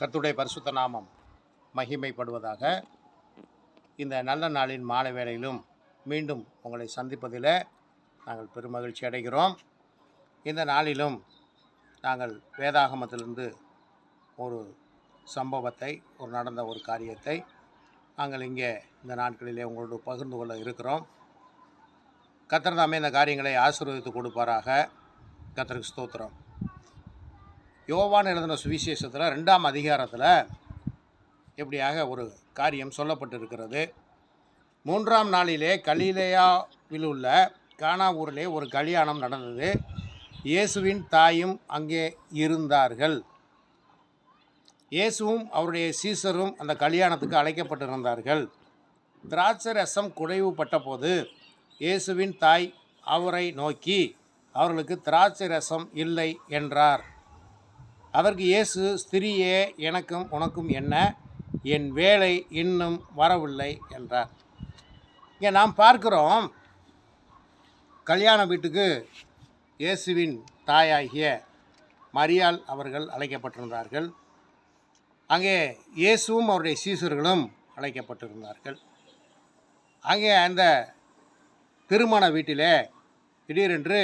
கர்த்துடைய பரிசுத்த நாமம் மகிமைப்படுவதாக இந்த நல்ல நாளின் மாலை வேளையிலும் மீண்டும் உங்களை சந்திப்பதில் நாங்கள் பெருமகிழ்ச்சி அடைகிறோம். இந்த நாளிலும் நாங்கள் வேதாகமத்திலிருந்து ஒரு சம்பவத்தை ஒரு நடந்த ஒரு காரியத்தை நாங்கள் இங்கே இந்த நாட்களிலே உங்களோடு பகிர்ந்து கொள்ள இருக்கிறோம். கத்தர் தாமே இந்த காரியங்களை ஆசீர்வதித்து கொடுப்பாராக. கத்தருக்கு ஸ்தோத்திரம். யோவான் எழுதின சுவிசேஷத்தில் ரெண்டாம் அதிகாரத்தில் எப்படியாக ஒரு காரியம் சொல்லப்பட்டிருக்கிறது. மூன்றாம் நாளிலே கலீலையாவில் உள்ள கானா ஊரிலே ஒரு கல்யாணம் நடந்தது. இயேசுவின் தாயும் அங்கே இருந்தார்கள். இயேசுவும் அவருடைய சீசரும் அந்த கல்யாணத்துக்கு அழைக்கப்பட்டிருந்தார்கள். திராட்சை ரசம் குறைவுபட்ட போது இயேசுவின் தாய் அவரை நோக்கி அவர்களுக்கு திராட்சை ரசம் இல்லை என்றார். அதற்கு இயேசு ஸ்திரியே எனக்கும் உனக்கும் என்ன? என் வேலை இன்னும் வரவில்லை என்றார். இங்கே நாம் பார்க்கிறோம் கல்யாண வீட்டுக்கு இயேசுவின் தாயாகிய மரியாள் அவர்கள் அழைக்கப்பட்டிருந்தார்கள். அங்கே இயேசுவும் அவருடைய சீசர்களும் அழைக்கப்பட்டிருந்தார்கள். அங்கே அந்த திருமண வீட்டிலே திடீரென்று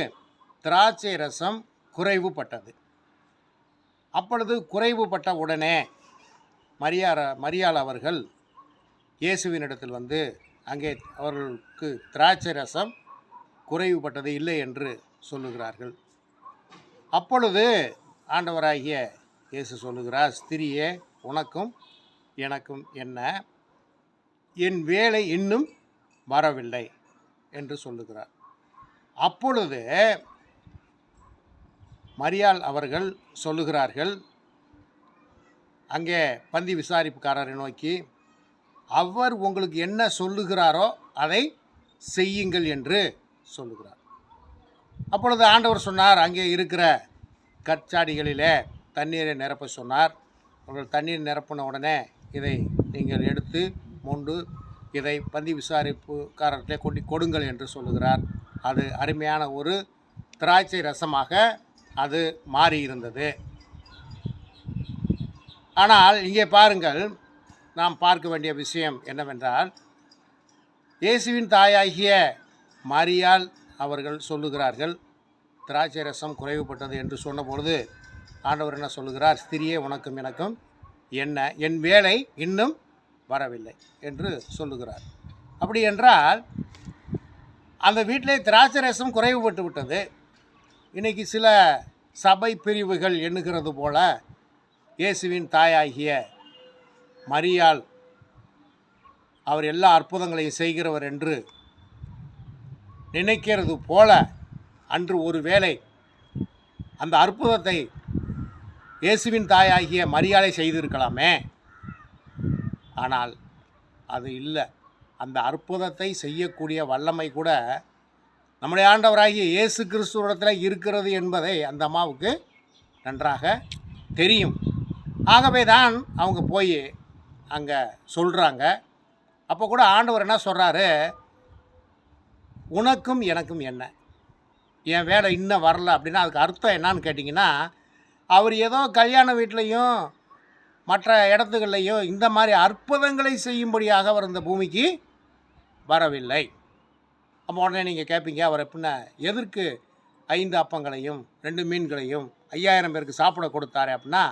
திராட்சை ரசம் குறைவுபட்டது. அப்பொழுது குறைவுபட்ட உடனே மரியார மரியாள் அவர்கள் இயேசுவினிடத்தில் வந்து அங்கே அவர்களுக்கு திராட்சை ரசம் குறைவுபட்டது இல்லை என்று சொல்லுகிறார்கள். அப்பொழுது ஆண்டவராகிய இயேசு சொல்லுகிறார் ஸ்திரியே உனக்கும் எனக்கும் என்ன? என் வேலை இன்னும் வரவில்லை என்று சொல்லுகிறார். அப்பொழுது மரியாள் அவர்கள் சொல்லுகிறார்கள். அங்கே பந்தி விசாரிப்புக்காரரை நோக்கி அவர் உங்களுக்கு என்ன சொல்லுகிறாரோ அதை செய்யுங்கள் என்று சொல்லுகிறார். அப்பொழுது ஆண்டவர் சொன்னார் அங்கே இருக்கிற கற்சாடிகளிலே தண்ணீரை நிரப்ப சொன்னார். அவர்கள் தண்ணீர் நிரப்பின உடனே இதை நீங்கள் எடுத்து மொண்டு இதை பந்தி விசாரிப்புக்காரர்கிட்ட கொண்டு கொடுங்கள் என்று சொல்லுகிறார். அது அருமையான ஒரு திராட்சை ரசமாக அது மாறியிருந்தது. ஆனால் இங்கே பாருங்கள் நாம் பார்க்க வேண்டிய விஷயம் என்னவென்றால் இயேசுவின் தாயாகிய மாரியால் அவர்கள் சொல்லுகிறார்கள் திராட்சை ரசம் குறைவுபட்டது என்று சொன்னபொழுது ஆண்டவர் என்ன சொல்லுகிறார்? ஸ்திரியே உனக்கும் எனக்கும் என்ன என் வேலை இன்னும் வரவில்லை என்று சொல்லுகிறார். அப்படி என்றால் அந்த வீட்டிலே திராட்சை ரசம் குறைவுபட்டு விட்டது இன்றைக்கி சில சபை பிரிவுகள் எண்ணுகிறது போல இயேசுவின் தாயாகிய மரியால் அவர் எல்லா அற்புதங்களையும் செய்கிறவர் என்று நினைக்கிறது போல அன்று ஒரு வேளை அந்த அற்புதத்தை இயேசுவின் தாயாகிய மரியாதை செய்திருக்கலாமே. ஆனால் அது இல்லை. அந்த அற்புதத்தை செய்யக்கூடிய வல்லமை கூட நம்முடைய ஆண்டவராகிய இயேசு கிறிஸ்துவிடத்தில் இருக்கிறது என்பதை அந்த அம்மாவுக்கு நன்றாக தெரியும். ஆகவே தான் அவங்க போய் அங்கே சொல்கிறாங்க அப்போ கூட ஆண்டவர் என்ன சொல்கிறாரு உனக்கும் எனக்கும் என்ன? என் வேலை இன்னும் வரல அப்படின்னா அதுக்கு அர்த்தம் என்னான்னு கேட்டிங்கன்னா அவர் ஏதோ கல்யாண வீட்லேயும் மற்ற இடத்துகள்லையும் இந்த மாதிரி அற்புதங்களை செய்யும்படியாக அவர் இந்த பூமிக்கு வரவில்லை. அப்போ உடனே நீங்கள் கேட்பீங்க அவர் எப்படின்னா எதற்கு ஐந்து அப்பங்களையும் ரெண்டு மீன்களையும் ஐயாயிரம் பேருக்கு சாப்பிட கொடுத்தாரு? அப்படின்னா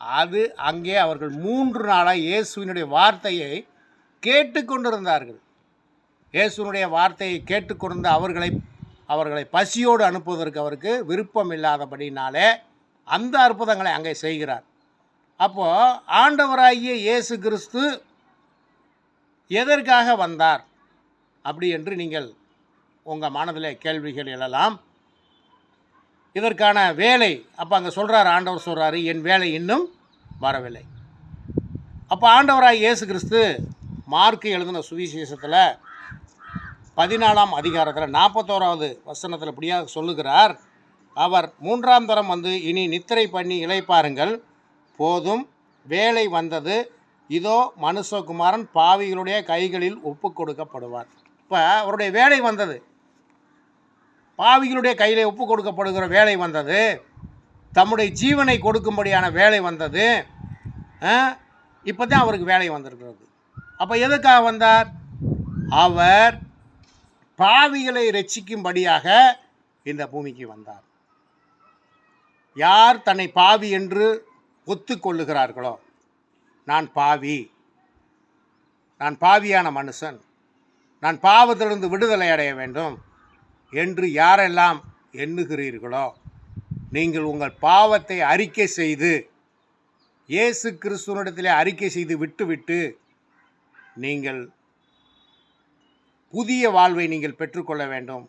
அது அங்கே அவர்கள் மூன்று நாளாக இயேசுவினுடைய வார்த்தையை கேட்டுக்கொண்டிருந்தார்கள் இயேசுனுடைய வார்த்தையை கேட்டுக்கொண்டிருந்த அவர்களை அவர்களை பசியோடு அனுப்புவதற்கு அவருக்கு விருப்பம் இல்லாதபடினாலே அந்த அற்புதங்களை அங்கே செய்கிறார். அப்போது ஆண்டவராகிய இயேசு கிறிஸ்து எதற்காக வந்தார்? அப்படி என்று நீங்கள் உங்கள் மனதில் கேள்விகள் எழலாம். இதற்கான வேலை அப்போ அங்கே சொல்கிறார் ஆண்டவர் சொல்கிறாரு என் வேலை இன்னும் வரவில்லை. அப்போ ஆண்டவராக இயேசு கிறிஸ்து மார்க்கு எழுதின சுவிசேஷத்தில் பதினாலாம் அதிகாரத்தில் நாற்பத்தோராவது வசனத்தில் இப்படியாக சொல்லுகிறார். அவர் மூன்றாம் தரம் வந்து இனி நித்திரை பண்ணி இழைப்பாருங்கள் போதும் வேலை வந்தது. இதோ மனுஷகுமாரன் பாவிகளுடைய கைகளில் ஒப்பு கொடுக்கப்படுவார் இப்போ அவருடைய வேலை வந்தது. பாவிகளுடைய கையில் ஒப்பு கொடுக்கப்படுகிற வேலை வந்தது. தம்முடைய ஜீவனை கொடுக்கும்படியான வேலை வந்தது. இப்போ தான் அவருக்கு வேலை வந்திருக்கிறது. அப்போ எதுக்காக வந்தார்? அவர் பாவிகளை ரட்சிக்கும்படியாக இந்த பூமிக்கு வந்தார். யார் தன்னை பாவி என்று ஒத்துக்கொள்ளுகிறார்களோ நான் பாவி. நான் பாவியான மனுஷன். நான் பாவத்திலிருந்து விடுதலை அடைய வேண்டும் என்று யாரெல்லாம் எண்ணுகிறீர்களோ நீங்கள் உங்கள் பாவத்தை அறிக்கை செய்து இயேசு கிறிஸ்துவனிடத்திலே அறிக்கை செய்து விட்டுவிட்டு நீங்கள் புதிய வாழ்வை நீங்கள் பெற்றுக்கொள்ள வேண்டும்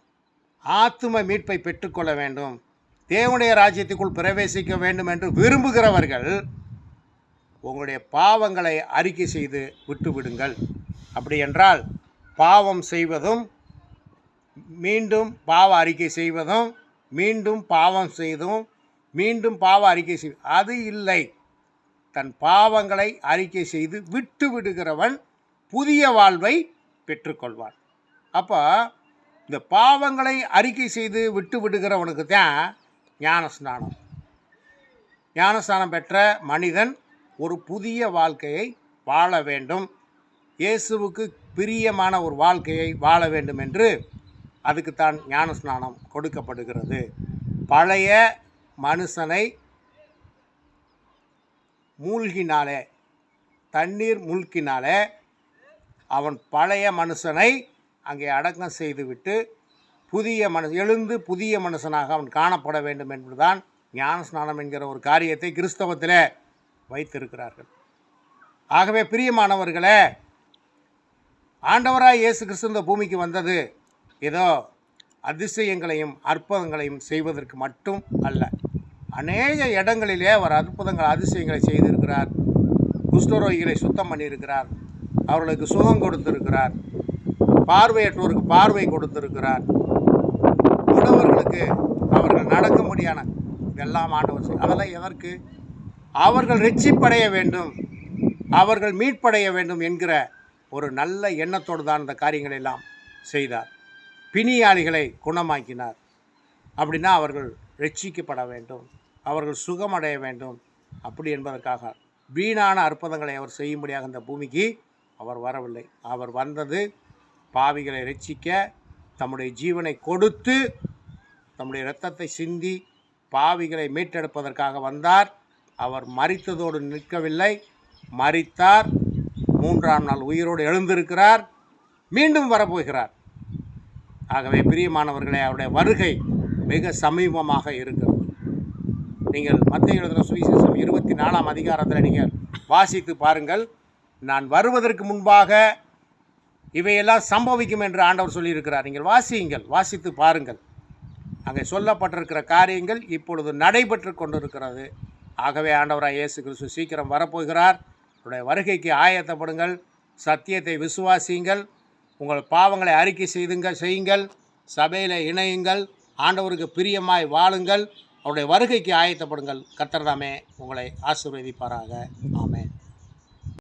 ஆத்தும மீட்பை பெற்றுக்கொள்ள வேண்டும் தேவனுடைய ராஜ்யத்துக்குள் பிரவேசிக்க வேண்டும் என்று விரும்புகிறவர்கள் உங்களுடைய பாவங்களை அறிக்கை செய்து விட்டுவிடுங்கள். அப்படி என்றால் பாவம் செய்வதும் மீண்டும் பாவ அறிக்கை செய்வதும் மீண்டும் பாவம் செய்தும் மீண்டும் பாவ அறிக்கை செய் அது இல்லை. தன் பாவங்களை அறிக்கை செய்து விட்டு விடுகிறவன் புதிய வாழ்வை பெற்றுக்கொள்வான். அப்போ இந்த பாவங்களை அறிக்கை செய்து விட்டு விடுகிறவனுக்கு தான் ஞானஸ்நானம். ஞானஸ்நானம் பெற்ற மனிதன் ஒரு புதிய வாழ்க்கையை வாழ வேண்டும். இயேசுவுக்கு பிரியமான ஒரு வாழ்க்கையை வாழ வேண்டும் என்று அதுக்குத்தான் ஞானஸ்நானம் கொடுக்கப்படுகிறது. பழைய மனுஷனை மூழ்கினாலே தண்ணீர் மூழ்கினாலே அவன் பழைய மனுஷனை அங்கே அடக்கம் செய்துவிட்டு புதிய மனு எழுந்து புதிய மனுஷனாக அவன் காணப்பட வேண்டும் என்பதுதான் ஞானஸ்நானம் என்கிற ஒரு காரியத்தை கிறிஸ்தவத்தில் வைத்திருக்கிறார்கள். ஆகவே பிரியமானவர்களே ஆண்டவராய் இயேசு கிறிஸ்து இந்த பூமிக்கு வந்தது. ஏதோ அதிசயங்களையும் அற்புதங்களையும் செய்வதற்கு மட்டும் அல்ல. அநேக இடங்களிலே அவர் அற்புதங்கள் அதிசயங்களை செய்திருக்கிறார். குஷ்டரோகிகளை சுத்தம் பண்ணியிருக்கிறார். அவர்களுக்கு சுகம் கொடுத்திருக்கிறார். பார்வையற்றோருக்கு பார்வை கொடுத்திருக்கிறார். உணவர்களுக்கு அவர்கள் நடக்க முடியான இதெல்லாம் ஆண்டவர் அதெல்லாம் எதற்கு? அவர்கள் ரெச்சிப்படைய வேண்டும். அவர்கள் மீட்படைய வேண்டும் என்கிற ஒரு நல்ல எண்ணத்தோடு தான் இந்த காரியங்களை எல்லாம் செய்தார். பிணியாளிகளை குணமாக்கினார். அப்படின்னா அவர்கள் ரட்சிக்கப்பட வேண்டும். அவர்கள் சுகமடைய வேண்டும். அப்படி என்பதற்காக வீணான அற்புதங்களை அவர் செய்யும்படியாக இந்த பூமிக்கு அவர் வரவில்லை. அவர் வந்தது பாவிகளை ரட்சிக்க தம்முடைய ஜீவனை கொடுத்து தம்முடைய இரத்தத்தை சிந்தி பாவிகளை மீட்டெடுப்பதற்காக வந்தார். அவர் மறித்ததோடு நிற்கவில்லை. மறித்தார் மூன்றாம் நாள் உயிரோடு எழுந்திருக்கிறார். மீண்டும் வரப்போகிறார். ஆகவே பிரியமானவர்களே அவருடைய வருகை மிக சமீபமாக இருக்கிறது. நீங்கள் மத்திய எழுதின சுவிசேஷம் இருபத்தி நாலாம் அதிகாரத்தில் நீங்கள் வாசித்து பாருங்கள். நான் வருவதற்கு முன்பாக இவையெல்லாம் சம்பவிக்கும் என்று ஆண்டவர் சொல்லியிருக்கிறார். நீங்கள் வாசியுங்கள் வாசித்து பாருங்கள். அங்கே சொல்லப்பட்டிருக்கிற காரியங்கள் இப்பொழுது நடைபெற்று கொண்டிருக்கிறது. ஆகவே ஆண்டவராக இயேசு கிறிஸ்து சீக்கிரம் வரப்போகிறார். அவருடைய வருகைக்கு ஆயத்தப்படுங்கள் சத்தியத்தை விசுவாசியுங்கள் உங்கள் பாவங்களை அறிக்கை செய்துங்கள் செய்யுங்கள் சபையில் இணையுங்கள் ஆண்டவருக்கு பிரியமாய் வாழுங்கள் அவருடைய வருகைக்கு ஆயத்தப்படுங்கள். கர்த்தர் தாமே உங்களை ஆசீர்வதிப்பாராக. ஆமேன்.